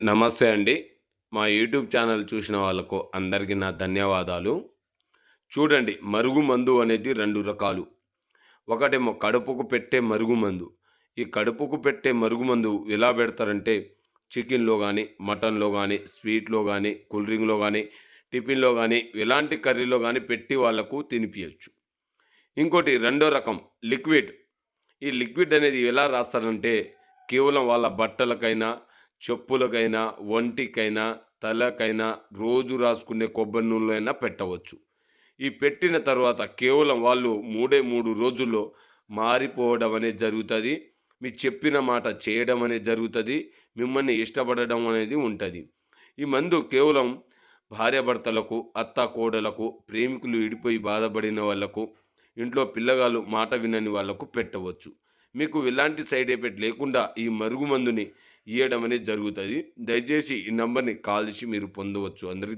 నమస్తే అండి. మా యూట్యూబ్ ఛానల్ చూసిన వాళ్ళకు అందరికీ నా ధన్యవాదాలు. చూడండి మరుగుమందు అనేది రెండు రకాలు. ఒకటేమో కడుపుకు పెట్టే మరుగుమందు ఈ కడుపుకు పెట్టే మరుగుమందు ఎలా పెడతారంటే చికెన్లో కానీ మటన్లో కానీ స్వీట్లో కానీ కూల్ డ్రింక్లో కానీ టిఫిన్లో కానీ ఎలాంటి కర్రీలో కానీ పెట్టి వాళ్ళకు తినిపించచ్చు ఇంకోటి రెండో రకం లిక్విడ్. ఈ లిక్విడ్ అనేది ఎలా రాస్తారంటే కేవలం వాళ్ళ బట్టలకైనా చెప్పులకైనా ఒంటికైనా తలకైనా రోజు రాసుకునే కొబ్బరి నూనెలైనా పెట్టవచ్చు. ఈ పెట్టిన తర్వాత కేవలం వాళ్ళు మూడే మూడు రోజుల్లో మారిపోవడం అనేది జరుగుతుంది. మీ చెప్పిన మాట చేయడం అనేది జరుగుతుంది. మిమ్మల్ని ఇష్టపడడం అనేది ఉంటుంది. ఈ మందు కేవలం భార్యాభర్తలకు అత్త కోడలకు ప్రేమికులు విడిపోయి బాధపడిన వాళ్ళకు ఇంట్లో పిల్లగాళ్ళు మాట వినని వాళ్ళకు పెట్టవచ్చు. మీకు ఎలాంటి సైడ్ ఎఫెక్ట్ లేకుండా ఈ మరుగు మందుని ఇవ్వడం అనేది జరుగుతుంది. దయచేసి ఈ నెంబర్ని కాల్ చేసి మీరు పొందవచ్చు. అందరికీ